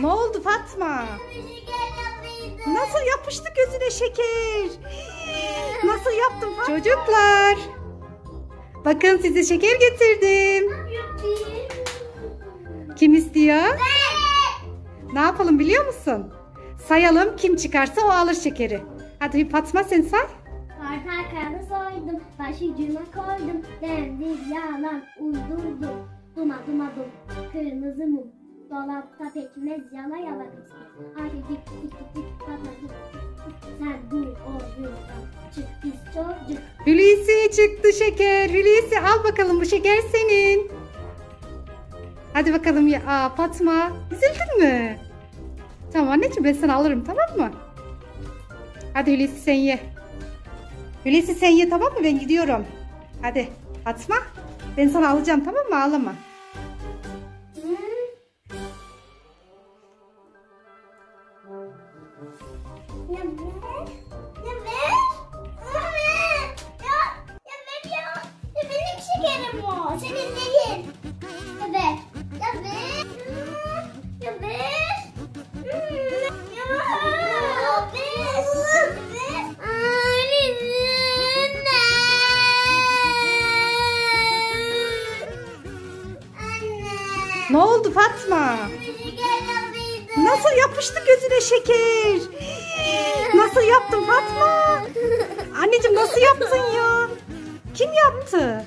Ne oldu Fatma? Nasıl yapıştı gözüne şeker? Nasıl yaptın Fatma? Çocuklar. Bakın size şeker getirdim. Kim istiyor? Ne yapalım biliyor musun? Sayalım kim çıkarsa o alır şekeri. Hadi bir Fatma sen say. Portakalı soydum, başucuma koydum. Demdir yalan uydurdum. Duma duma dum, kırmızı mum. Dolapta pekmez yala yala dik dik dik dik bana dik dik dik. Sen dur oyundan çık pis çocuk. Hulusi çıktı şeker. Hulusi al bakalım bu şeker senin. Hadi bakalım ya Aa, Fatma. Üzüldün mü? Tamam anneciğim ben sana alırım tamam mı? Hadi Hulusi sen ye. Hulusi sen ye tamam mı? Ben gidiyorum. Hadi Fatma. Ben sana alacağım tamam mı? Ağlama. Ne oldu Fatma? Nasıl yapıştı gözüne şeker? Nasıl yaptın Fatma? Anneciğim nasıl yaptın ya? Kim yaptı?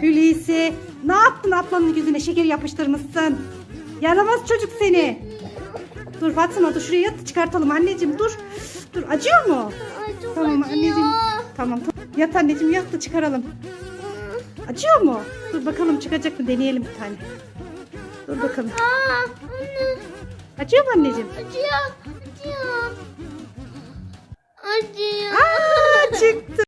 Hulusi. Ne yaptın ablanın gözüne şeker yapıştırmışsın? Yaramaz çocuk seni. Dur Fatma dur şuraya yat çıkartalım anneciğim dur. Dur acıyor mu? Tamam anneciğim. Tamam, tamam. Yat anneciğim yat da çıkaralım. Acıyor mu? Dur bakalım çıkacak mı deneyelim bir tane. Dur bakalım. Aa, anne. Acıyor mu anneciğim? Acıyor. Acıyor.